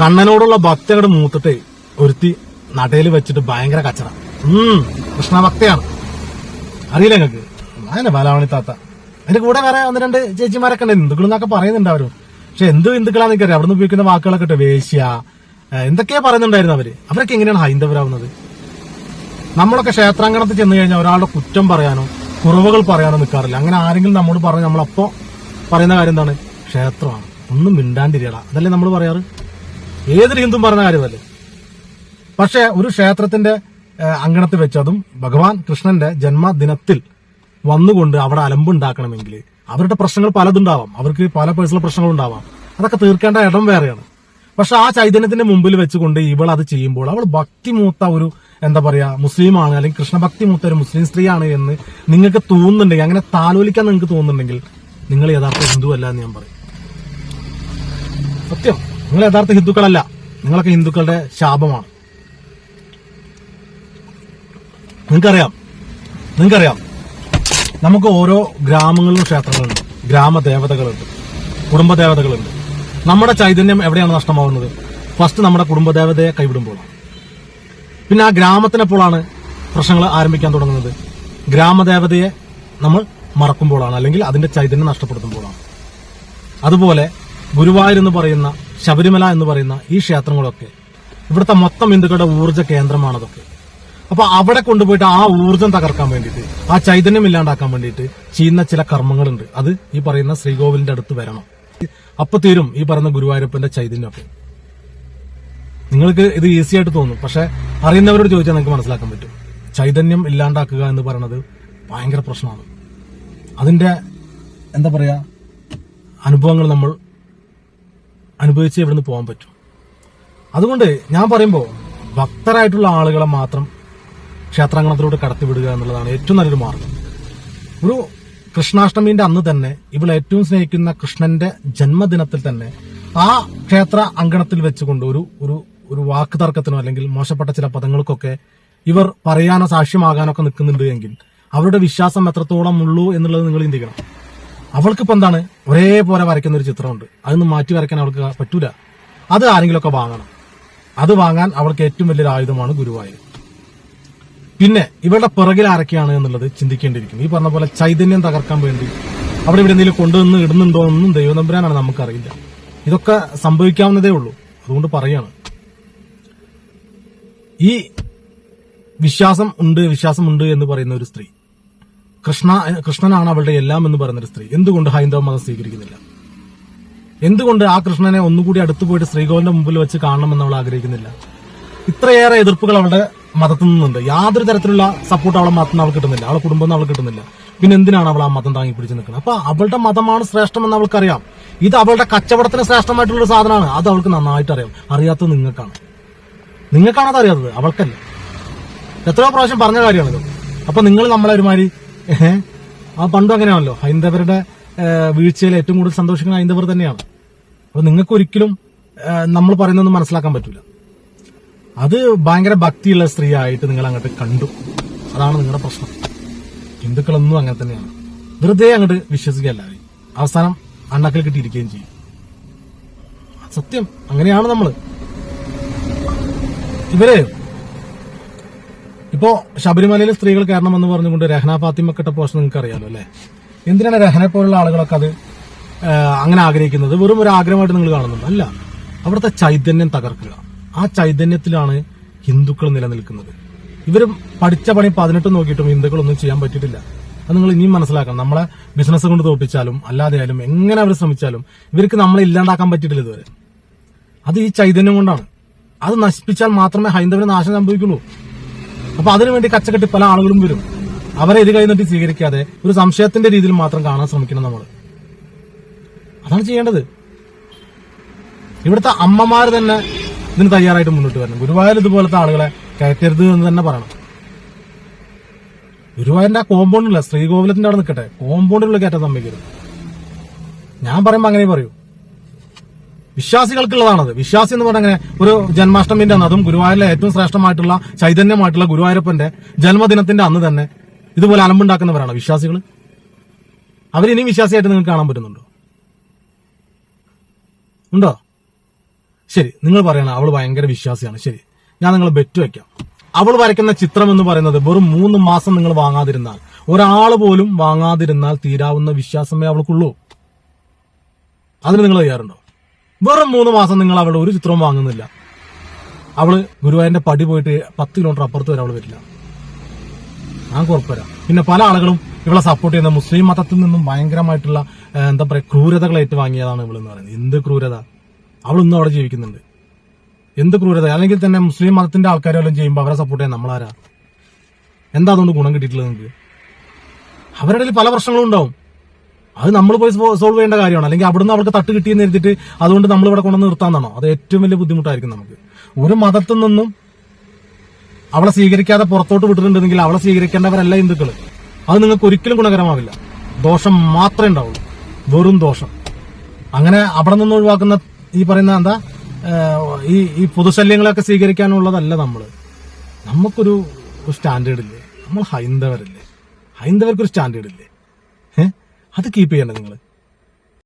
കണ്ണനോടുള്ള ഭക്തി അങ്ങോട്ട് മൂത്തിട്ട് ഒരുത്തി നടയിൽ വെച്ചിട്ട് ഭയങ്കര കച്ചറ. ഉം കൃഷ്ണഭക്തിയാണ്. അറിയില്ല നിങ്ങക്ക് അങ്ങനെ ബാലാവണി താത്ത. അതിന്റെ കൂടെ വേറെ ഒന്ന് രണ്ട് ചേച്ചിമാരൊക്കെ ഉണ്ട്. ഹിന്ദുക്കൾ എന്നൊക്കെ പറയുന്നുണ്ട് അവരും. പക്ഷെ എന്ത് ഹിന്ദുക്കളാന്ന് എനിക്കറിയാം അവിടെ നിന്ന് ഉപയോഗിക്കുന്ന വാക്കുകളൊക്കെ ഇട്ട് വേശ്യ എന്തൊക്കെയാ പറയുന്നുണ്ടായിരുന്നു അവർ. അവരൊക്കെ എങ്ങനെയാണ് ഹൈന്ദവരാവുന്നത്? നമ്മളൊക്കെ ക്ഷേത്രാങ്കണത്തിൽ ചെന്ന് കഴിഞ്ഞാൽ ഒരാളുടെ കുറ്റം പറയാനോ കുറവുകൾ പറയാനോ നിൽക്കാറില്ല അങ്ങനെ ആരെങ്കിലും നമ്മോട് പറഞ്ഞ് നമ്മളപ്പോ പറയുന്ന കാര്യം എന്താണ്? ക്ഷേത്രമാണ്. ഒന്നും മിണ്ടാണ്ടിരിയടാ. അതല്ലേ നമ്മൾ പറയാറ്? ഏതൊരു ഹിന്ദു പറഞ്ഞ കാര്യമല്ലേ? പക്ഷെ ഒരു ക്ഷേത്രത്തിന്റെ അങ്കണത്തിൽ വെച്ചതും ഭഗവാൻ കൃഷ്ണന്റെ ജന്മദിനത്തിൽ വന്നുകൊണ്ട് അവിടെ അലമ്പുണ്ടാക്കണമെങ്കിൽ അവരുടെ പ്രശ്നങ്ങൾ പലതുണ്ടാവാം. അവർക്ക് പല പേഴ്സണൽ പ്രശ്നങ്ങൾ ഉണ്ടാവാം അതൊക്കെ തീർക്കേണ്ട ഇടം വേറെയാണ്. പക്ഷെ ആ ചൈതന്യത്തിന്റെ മുമ്പിൽ വെച്ചുകൊണ്ട് ഇവൾ അത് ചെയ്യുമ്പോൾ അവൾ ഭക്തി മൂത്ത ഒരു എന്താ പറയാ മുസ്ലിമാണ് അല്ലെങ്കിൽ കൃഷ്ണഭക്തി മൂത്ത ഒരു മുസ്ലിം സ്ത്രീയാണ് എന്ന് നിങ്ങൾക്ക് തോന്നുന്നുണ്ടെങ്കിൽ അങ്ങനെ താലോലിക്കാൻ നിങ്ങൾക്ക് തോന്നുന്നുണ്ടെങ്കിൽ നിങ്ങൾ യഥാർത്ഥ ഹിന്ദു അല്ല എന്ന് ഞാൻ പറയും. സത്യം. നിങ്ങൾ യഥാർത്ഥ ഹിന്ദുക്കളല്ല. നിങ്ങളൊക്കെ ഹിന്ദുക്കളുടെ ശാപമാണ്. നിങ്ങൾക്കറിയാം. നിങ്ങൾക്കറിയാം. നമുക്ക് ഓരോ ഗ്രാമങ്ങളിലും ക്ഷേത്രങ്ങളുണ്ട്. ഗ്രാമദേവതകളുണ്ട്. കുടുംബദേവതകളുണ്ട്. നമ്മുടെ ചൈതന്യം എവിടെയാണ് നഷ്ടമാവുന്നത്? ഫസ്റ്റ് നമ്മുടെ കുടുംബദേവതയെ കൈവിടുമ്പോഴാണ്. പിന്നെ ആ ഗ്രാമത്തിനെപ്പോഴാണ് പ്രശ്നങ്ങൾ ആരംഭിക്കാൻ തുടങ്ങുന്നത്? ഗ്രാമദേവതയെ നമ്മൾ മറക്കുമ്പോഴാണ് അല്ലെങ്കിൽ അതിന്റെ ചൈതന്യം നഷ്ടപ്പെടുത്തുമ്പോഴാണ്. അതുപോലെ ഗുരുവായൂർ എന്ന് പറയുന്ന ശബരിമല എന്ന് പറയുന്ന ഈ ക്ഷേത്രങ്ങളൊക്കെ ഇവിടുത്തെ മൊത്തം ഹിന്ദുക്കളുടെ ഊർജ കേന്ദ്രമാണ് അതൊക്കെ അപ്പൊ അവിടെ കൊണ്ടുപോയിട്ട് ആ ഊർജം തകർക്കാൻ വേണ്ടിയിട്ട് ആ ചൈതന്യം ഇല്ലാണ്ടാക്കാൻ വേണ്ടിയിട്ട് ചെയ്യുന്ന ചില കർമ്മങ്ങളുണ്ട്. അത് ഈ പറയുന്ന ശ്രീകോവിലിന്റെ അടുത്ത് വരണം. അപ്പൊ തീരും ഈ പറയുന്ന ഗുരുവായൂരപ്പന്റെ ചൈതന്യമൊക്കെ. നിങ്ങൾക്ക് ഇത് ഈസി ആയിട്ട് തോന്നും പക്ഷെ അറിയുന്നവരോട് ചോദിച്ചാൽ നിങ്ങൾക്ക് മനസ്സിലാക്കാൻ പറ്റും. ചൈതന്യം ഇല്ലാണ്ടാക്കുക എന്ന് പറയുന്നത് ഭയങ്കര പ്രശ്നമാണ്. അതിന്റെ എന്താ പറയാ അനുഭവങ്ങൾ നമ്മൾ അനുഭവിച്ച് ഇവിടുന്ന് പോകാൻ പറ്റും. അതുകൊണ്ട് ഞാൻ പറയുമ്പോൾ ഭക്തരായിട്ടുള്ള ആളുകളെ മാത്രം ക്ഷേത്രാങ്കണത്തിലൂടെ കടത്തിവിടുക എന്നുള്ളതാണ് ഏറ്റവും നല്ലൊരു മാർഗം. ഒരു കൃഷ്ണാഷ്ടമിന്റെ അന്ന് തന്നെ ഇവൾ ഏറ്റവും സ്നേഹിക്കുന്ന കൃഷ്ണന്റെ ജന്മദിനത്തിൽ തന്നെ ആ ക്ഷേത്ര അങ്കണത്തിൽ വെച്ചുകൊണ്ട് ഒരു ഒരു ഒരു വാക്ക് തർക്കത്തിനോ അല്ലെങ്കിൽ മോശപ്പെട്ട ചില പദങ്ങൾക്കൊക്കെ ഇവർ പറയാനോ സാക്ഷ്യമാകാനോ ഒക്കെ നിൽക്കുന്നുണ്ട് എങ്കിൽ അവരുടെ വിശ്വാസം എത്രത്തോളം ഉള്ളൂ എന്നുള്ളത് നിങ്ങൾ ചിന്തിക്കണം. അവൾക്കിപ്പോ എന്താണ്? ഒരേപോലെ വരയ്ക്കുന്ന ഒരു ചിത്രമുണ്ട്. അതൊന്നും മാറ്റി വരയ്ക്കാൻ അവൾക്ക് പറ്റൂല. അത് ആരെങ്കിലുമൊക്കെ വാങ്ങണം. അത് വാങ്ങാൻ അവൾക്ക് ഏറ്റവും വലിയൊരു ആയുധമാണ് ഗുരുവായൂർ. പിന്നെ ഇവരുടെ പിറകിൽ ആരൊക്കെയാണ് എന്നുള്ളത് ചിന്തിക്കേണ്ടിയിരിക്കുന്നു. ഈ പറഞ്ഞ പോലെ ചൈതന്യം തകർക്കാൻ വേണ്ടി അവിടെ ഇവിടെ എന്തെങ്കിലും കൊണ്ടുവന്ന് ഇടുന്നുണ്ടോ എന്നും ദൈവനമ്പുരാനാണ് നമുക്കറിയില്ല. ഇതൊക്കെ സംഭവിക്കാവുന്നതേ ഉള്ളൂ. അതുകൊണ്ട് പറയാണ്. ഈ വിശ്വാസം ഉണ്ട് വിശ്വാസമുണ്ട് എന്ന് പറയുന്ന ഒരു സ്ത്രീ. കൃഷ്ണ കൃഷ്ണനാണ് അവളുടെ എല്ലാം എന്ന് പറഞ്ഞൊരു സ്ത്രീ. എന്തുകൊണ്ട് ഹൈന്ദവ മതം സ്വീകരിക്കുന്നില്ല? എന്തുകൊണ്ട് ആ കൃഷ്ണനെ ഒന്നുകൂടി അടുത്ത് പോയിട്ട് ശ്രീകോവിന്റെ മുമ്പിൽ വെച്ച് കാണണമെന്ന് അവൾ ആഗ്രഹിക്കുന്നില്ല? ഇത്രയേറെ എതിർപ്പുകൾ അവളുടെ മതത്തിൽ നിന്നുണ്ട്. യാതൊരു തരത്തിലുള്ള സപ്പോർട്ട് അവളെ മതത്തിൽ അവൾക്ക് കിട്ടുന്നില്ല. അവളെ കുടുംബം അവൾക്ക് കിട്ടുന്നില്ല. പിന്നെ എന്തിനാണ് അവൾ ആ മതം താങ്ങി പിടിച്ച് നിൽക്കുന്നത്? അപ്പൊ അവളുടെ മതമാണ് ശ്രേഷ്ഠമെന്ന് അവൾക്കറിയാം. ഇത് അവളുടെ കച്ചവടത്തിന് ശ്രേഷ്ഠമായിട്ടുള്ള ഒരു സാധനമാണ്. അത് അവൾക്ക് നന്നായിട്ട് അറിയാം. അറിയാത്തത് നിങ്ങൾക്കാണ്. നിങ്ങൾക്കാണ് അത് അറിയാത്തത്. അവൾക്കല്ല. എത്രയോ പ്രാവശ്യം പറഞ്ഞ കാര്യമാണിത്. അപ്പൊ നിങ്ങൾ നമ്മളെ ഒരുമാതിരി ആ പണ്ടും അങ്ങനെയാണല്ലോ. ഹൈന്ദവരുടെ വീഴ്ചയിൽ ഏറ്റവും കൂടുതൽ സന്തോഷിക്കുന്ന ഹൈന്ദവർ തന്നെയാണ്. അപ്പൊ നിങ്ങൾക്ക് ഒരിക്കലും നമ്മൾ പറയുന്നൊന്നും മനസ്സിലാക്കാൻ പറ്റില്ല അത് ഭയങ്കര ഭക്തിയുള്ള സ്ത്രീ ആയിട്ട് നിങ്ങൾ അങ്ങോട്ട് കണ്ടു. അതാണ് നിങ്ങളുടെ പ്രശ്നം. ഹിന്ദുക്കളൊന്നും അങ്ങനെ തന്നെയാണ്. വെറുതെ അങ്ങോട്ട് വിശ്വസിക്കുകയല്ല അവസാനം അണ്ണാക്കൽ കിട്ടിയിരിക്കുകയും ചെയ്യും. സത്യം. അങ്ങനെയാണ് നമ്മൾ. ഇവർ ഇപ്പോ ശബരിമലയിലെ സ്ത്രീകൾ എന്ന് പറഞ്ഞുകൊണ്ട് രഹന ഫാത്തിമ കിട്ട പോസ്റ്റ് നിങ്ങൾക്ക് അറിയാലോ അല്ലെ? എന്തിനാണ് രഹനെ പോലുള്ള ആളുകളൊക്കെ അത് അങ്ങനെ ആഗ്രഹിക്കുന്നത്? വെറും ഒരു ആഗ്രഹമായിട്ട് നിങ്ങൾ കാണുന്നുണ്ട്? അല്ല. അവിടുത്തെ ചൈതന്യം തകർക്കുക. ആ ചൈതന്യത്തിലാണ് ഹിന്ദുക്കൾ നിലനിൽക്കുന്നത്. ഇവർ പഠിച്ച പണി പതിനെട്ട് നോക്കിയിട്ടും ഹിന്ദുക്കളൊന്നും ചെയ്യാൻ പറ്റിയിട്ടില്ല. അത് നിങ്ങൾ ഇനിയും മനസ്സിലാക്കണം. നമ്മളെ ബിസിനസ് കൊണ്ട് തോപ്പിച്ചാലും അല്ലാതെയാലും എങ്ങനെ അവർ ശ്രമിച്ചാലും ഇവർക്ക് നമ്മളെ ഇല്ലാണ്ടാക്കാൻ പറ്റിയിട്ടില്ല ഇതുവരെ. അത് ഈ ചൈതന്യം കൊണ്ടാണ്. അത് നശിപ്പിച്ചാൽ മാത്രമേ ഹൈന്ദവന് നാശം സംഭവിക്കുള്ളൂ. അപ്പൊ അതിനുവേണ്ടി കച്ചക്കെട്ടി പല ആളുകളും വരും. അവരെ ഇത് കഴിഞ്ഞിട്ട് സ്വീകരിക്കാതെ ഒരു സംശയത്തിന്റെ രീതിയിൽ മാത്രം കാണാൻ ശ്രമിക്കണം നമ്മൾ. അതാണ് ചെയ്യേണ്ടത്. ഇവിടുത്തെ അമ്മമാർ തന്നെ ഇതിന് തയ്യാറായിട്ട് മുന്നോട്ട് വരണം. ഗുരുവായൂർ ഇതുപോലത്തെ ആളുകളെ കയറ്റരുത് എന്ന് തന്നെ പറയണം. ഗുരുവായൂരിന്റെ ആ കോമ്പൗണ്ടില്ല ശ്രീകോവിലത്തിന്റെ അവിടെ നിൽക്കട്ടെ. കോമ്പൗണ്ടിലുള്ള കയറ്റം സമ്മതിക്കരുത്. ഞാൻ പറയുമ്പോ അങ്ങനെ പറയൂ. വിശ്വാസികൾക്കുള്ളതാണത്. വിശ്വാസി എന്ന് പറഞ്ഞാൽ അങ്ങനെ ഒരു ജന്മാഷ്ടമിന്റെ അന്ന് അതും ഗുരുവായൂരിലെ ഏറ്റവും ശ്രേഷ്ഠമായിട്ടുള്ള ചൈതന്യമായിട്ടുള്ള ഗുരുവായൂരപ്പന്റെ ജന്മദിനത്തിന്റെ അന്ന് തന്നെ ഇതുപോലെ അലമ്പുണ്ടാക്കുന്നവരാണ് വിശ്വാസികൾ അവരിനിയും വിശ്വാസിയായിട്ട് നിങ്ങൾക്ക് കാണാൻ പറ്റുന്നുണ്ടോ? ഉണ്ടോ? ശരി നിങ്ങൾ പറയണം അവൾ ഭയങ്കര വിശ്വാസിയാണ്. ശരി ഞാൻ നിങ്ങളെ ബെറ്റ് വെക്കാം. അവൾ വരയ്ക്കുന്ന ചിത്രം എന്ന് പറയുന്നത് വെറും മൂന്ന് മാസം നിങ്ങൾ വാങ്ങാതിരുന്നാൽ ഒരാൾ പോലും വാങ്ങാതിരുന്നാൽ തീരാവുന്ന വിശ്വാസമേ അവൾക്കുള്ളൂ. അതിന് നിങ്ങൾ തയ്യാറുണ്ടോ? വെറും മൂന്ന് മാസം നിങ്ങൾ അവളുടെ ഒരു ചിത്രവും വാങ്ങുന്നില്ല. അവൾ ഗുരുവായൂരിന്റെ പടി പോയിട്ട് പത്ത് കിലോമീറ്റർ അപ്പുറത്ത് വരെ അവൾ വരില്ല. ഞാൻ കുഴപ്പമില്ല പിന്നെ പല ആളുകളും ഇവളെ സപ്പോർട്ട് ചെയ്യുന്ന മുസ്ലിം മതത്തിൽ നിന്നും ഭയങ്കരമായിട്ടുള്ള എന്താ പറയാ ക്രൂരതകൾ ഇবল എന്ന് പറയുന്നത്. എന്ത് ക്രൂരത? അവൾ ഇന്നും അവിടെ ജീവിക്കുന്നുണ്ട്. എന്ത് ക്രൂരത? അല്ലെങ്കിൽ തന്നെ മുസ്ലിം മതത്തിന്റെ ആൾക്കാരെ വല്ലതും ചെയ്യുമ്പോൾ അവരെ സപ്പോർട്ട് ചെയ്യാൻ നമ്മളാരാ? എന്താ അതുകൊണ്ട് ഗുണം കിട്ടിയിട്ടുള്ളത് നിങ്ങൾക്ക്? അവരുടെ പല പ്രശ്നങ്ങളും ഉണ്ടാവും. അത് നമ്മൾ പോയി സോൾവ് ചെയ്യേണ്ട കാര്യമാണ്. അല്ലെങ്കിൽ അവിടുന്ന് അവർക്ക് തട്ട് കിട്ടിയെന്ന് എഴുതിയിട്ട് അതുകൊണ്ട് നമ്മൾ ഇവിടെ കൊണ്ടുവന്ന് നിർത്താന്നാണോ അത് ഏറ്റവും വലിയ ബുദ്ധിമുട്ടായിരിക്കും നമുക്ക്. ഒരു മതത്തിൽ നിന്നും അവളെ സ്വീകരിക്കാതെ പുറത്തോട്ട് വിട്ടിട്ടുണ്ടെങ്കിൽ അവളെ സ്വീകരിക്കേണ്ടവരല്ല ഹിന്ദുക്കൾ അത് നിങ്ങൾക്ക് ഒരിക്കലും ഗുണകരമാവില്ല. ദോഷം മാത്രമേ ഉണ്ടാവുള്ളൂ. വെറും ദോഷം. അങ്ങനെ അവിടെ നിന്ന് ഒഴിവാക്കുന്ന ഈ പറയുന്ന എന്താ ഈ ഈ പൊതുശല്യങ്ങളൊക്കെ സ്വീകരിക്കാനുള്ളതല്ല നമ്മൾ നമുക്കൊരു സ്റ്റാൻഡേർഡ് ഇല്ലേ നമ്മൾ ഹൈന്ദവരല്ലേ? ഹൈന്ദവർക്കൊരു സ്റ്റാൻഡേർഡ് ഇല്ലേ അത് കീപ്പ് ചെയ്യണം നിങ്ങൾ